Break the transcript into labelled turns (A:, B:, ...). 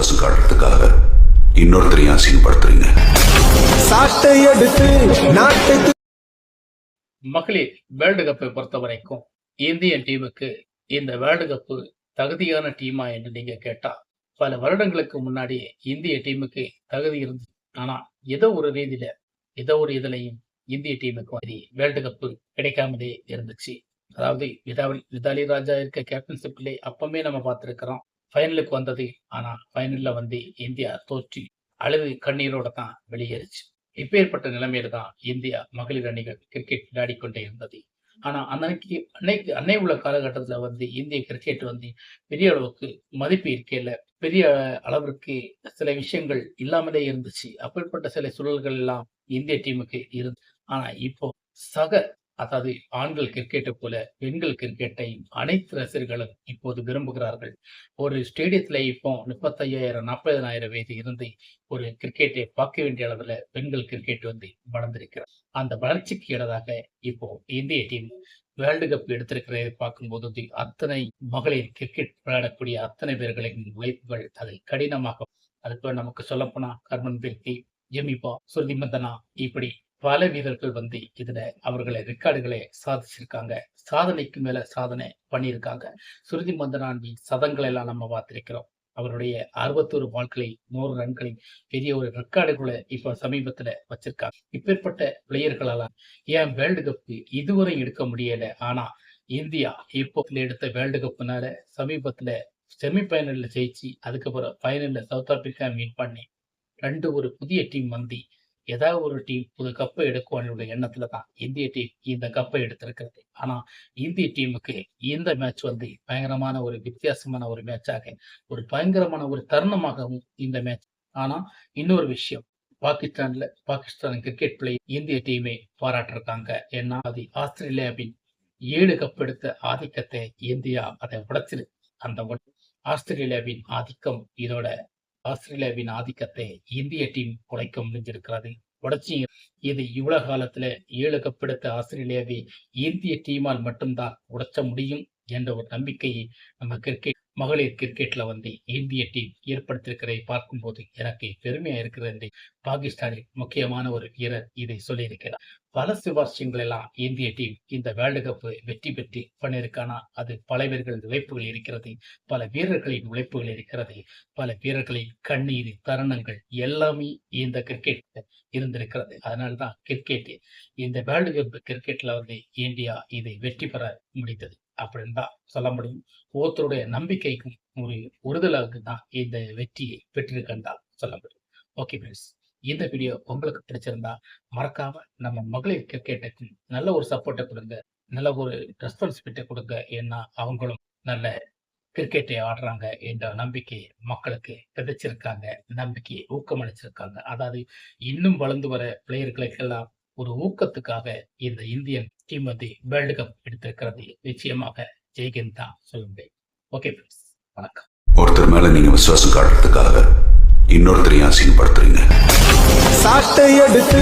A: விசுவாசம் காட்டுறதுக்காக இன்னொருத்தரையும் அசிங்கப்படுத்துறீங்க
B: சாட்டை எடுத்து நாட்டுக்கு
C: மகளிர் வேர்ல்டு கப்பை பொறுத்த வரைக்கும் இந்தியன் டீமுக்கு இந்த வேர்ல்டு கப்பு தகுதியான டீமா என்று நீங்க கேட்டா பல வருடங்களுக்கு முன்னாடி இந்திய டீமுக்கு தகுதி இருந்துச்சு ஆனா ஏதோ ஒரு ரீதியில ஏதோ ஒரு இதுலையும் இந்திய டீமுக்கு வந்து வேர்ல்டு கப்பு கிடைக்காமலே இருந்துச்சு. அதாவது விதாலி விதாலி ராஜா இருக்க கேப்டன்ஷிப்ல அப்பமே நம்ம பார்த்திருக்கிறோம். ஃபைனலுக்கு வந்தது. ஆனா ஃபைனலில் வந்து இந்தியா தோற்றி அழுது கண்ணீரோட தான் வெளியேறுச்சு. இப்பேற்பட்ட நிலைமையில தான் இந்தியா மகளிர் அணிகள் கிரிக்கெட் விளையாடி கொண்டே இருந்தது. ஆனா அன்னைக்கு அன்னைக்கு அன்னை உள்ள காலகட்டத்துல வந்து இந்திய கிரிக்கெட் வந்து பெரிய அளவுக்கு மதிப்பு இருக்கையில பெரிய அளவிற்கு சில விஷயங்கள் இல்லாமலே இருந்துச்சு. அப்படிப்பட்ட சில சூழல்கள் எல்லாம் இந்திய டீமுக்கு இருந்து ஆனா இப்போ சக அதாவது ஆண்கள் கிரிக்கெட்டை போல பெண்கள் கிரிக்கெட்டை அனைத்து ரசிகர்களும் இப்போது விரும்புகிறார்கள். ஒரு ஸ்டேடியத்தில் இப்போ முப்பத்தையாயிரம் நாற்பதனாயிரம் வயது இருந்து ஒரு கிரிக்கெட்டை பார்க்க வேண்டிய அளவுல பெண்கள் கிரிக்கெட் வந்து வளர்ந்திருக்கிறார். அந்த வளர்ச்சிக்கு ஈடாக இப்போ இந்திய டீம் வேர்ல்டு கப் எடுத்திருக்கிறதை பார்க்கும்போது அத்தனை மகளிர் கிரிக்கெட் விளையாடக்கூடிய அத்தனை பேர்களின் உழைப்புகள் அதை கடினமாக அதுக்கு நமக்கு சொல்லப்போனா கர்மன் பிர்கி ஜெமிபா சுருதி மந்தனா இப்படி பல வீரர்கள் வந்து இதுல அவர்களை ரெக்கார்டுகளை சாதிச்சிருக்காங்க. சாதனைக்கு மேல சாதனை பண்ணியிருக்காங்க. சுருதி மந்தனாண்டி சதங்களை எல்லாம் நம்ம பார்த்திருக்கிறோம். அவருடைய அறுபத்தொரு பால்களை நூறு ரன்களை பெரிய ஒரு ரெக்கார்டுகளை இப்ப சமீபத்துல வச்சிருக்காங்க. இப்பேற்பட்ட பிளேயர்களெல்லாம் ஏன் வேர்ல்டு கப் இதுவரை எடுக்க முடியல? ஆனா இந்தியா இப்போ எடுத்த வேர்ல்டு கப்னால சமீபத்துல செமி ஃபைனல்ல ஜெயிச்சு அதுக்கப்புறம் ஃபைனல்ல சவுத் ஆப்பிரிக்கா மீட் பண்ணி ரெண்டு ஒரு புதிய டீம் வந்து ஏதாவது ஒரு டீம் புது கப்பை எடுக்குவானுடைய எண்ணத்துல தான். இந்திய டீம் இந்த கப்பை எடுத்திருக்கிறது. ஆனா இந்திய டீமுக்கு இந்த மேட்ச் வந்து பயங்கரமான ஒரு வித்தியாசமான ஒரு மேட்சாக ஒரு பயங்கரமான ஒரு தருணமாகவும் இந்த மேட்ச் ஆனா இன்னொரு விஷயம். பாகிஸ்தான்ல பாகிஸ்தான் கிரிக்கெட் பிளே இந்திய டீமை பாராட்டிருக்காங்க. ஏன்னா அது ஆஸ்திரேலியாவின் ஏழு கப் எடுத்த ஆதிக்கத்தை இந்தியா அதை உடைச்சிரு அந்த ஆஸ்திரேலியாவின் ஆதிக்கம் இதோட ஆஸ்திரேலியாவின் ஆதிக்கத்தை இந்திய டீம் குலைக்க முடிஞ்சிருக்கிறது உடைச்சி இது இவ்வளவு காலத்துல ஏழு கப் எடுத்த ஆஸ்திரேலியாவை இந்திய டீமால் மட்டும்தான் உடைச்ச முடியும். என்ற ஒரு நம்பிக்கையை நம்ம கிரிக்கெட் மகளிர் கிரிக்கெட்ல வந்து இந்திய டீம் ஏற்படுத்தியிருக்கிறதை பார்க்கும்போது எனக்கு பெருமையா இருக்கிறது என்று பாகிஸ்தானில் முக்கியமான ஒரு வீரர் இதை சொல்லியிருக்கிறார். பல சிபார்சியங்கள் எல்லாம் இந்திய டீம் இந்த வேர்ல்டு கப் வெற்றி பெற்று பண்ணியிருக்கானா? அது பல பேர்களின் உழைப்புகள் இருக்கிறது பல வீரர்களின் உழைப்புகள் இருக்கிறது பல வீரர்களின் கண்ணீர் தருணங்கள் எல்லாமே இந்த கிரிக்கெட் இருந்திருக்கிறது. அதனால்தான் கிரிக்கெட் இந்த வேர்ல்டு கப் கிரிக்கெட்ல வந்து இந்தியா இதை வெற்றி பெற முடிந்தது அப்படின்னு தான் சொல்ல முடியும். ஒவ்வொருத்தருடைய நம்பிக்கைக்கும் ஒரு உறுதலாக தான் இந்த வெற்றியை பெற்றிருக்கா சொல்ல முடியும். ஓகே ஃப்ரெண்ட்ஸ் இந்த வீடியோ உங்களுக்கு பிடிச்சிருந்தா மறக்காம நம்ம மகளிர் கிரிக்கெட்டுக்கு நல்ல ஒரு சப்போர்ட்டை கொடுங்க. நல்ல ஒரு ரெஸ்பான்சிபிலிட்டி கொடுங்க. ஏன்னா அவங்களும் நல்ல கிரிக்கெட்டை ஆடுறாங்க என்ற நம்பிக்கை மக்களுக்கு விதைச்சிருக்காங்க. நம்பிக்கையை ஊக்கமளிச்சிருக்காங்க. அதாவது இன்னும் வளர்ந்து வர பிளேயர்களுக்கெல்லாம் ஒரு ஊக்கத்துக்காக இந்த இந்தியன் டீம் வந்து வேர்ல்டு கப் எடுத்திருக்கிறது. நிச்சயமாக ஜெய்கின் தான் சொல்லுங்கள் ஓகே ஃப்ரெண்ட்ஸ் வணக்கம்.
A: ஒருத்தர் மேல நீங்க விசுவாசம் காட்டுறதுக்காக இன்னொருத்தரையும் அசிங்கப்படுத்துறீங்க.
B: சாட்டை எடுத்து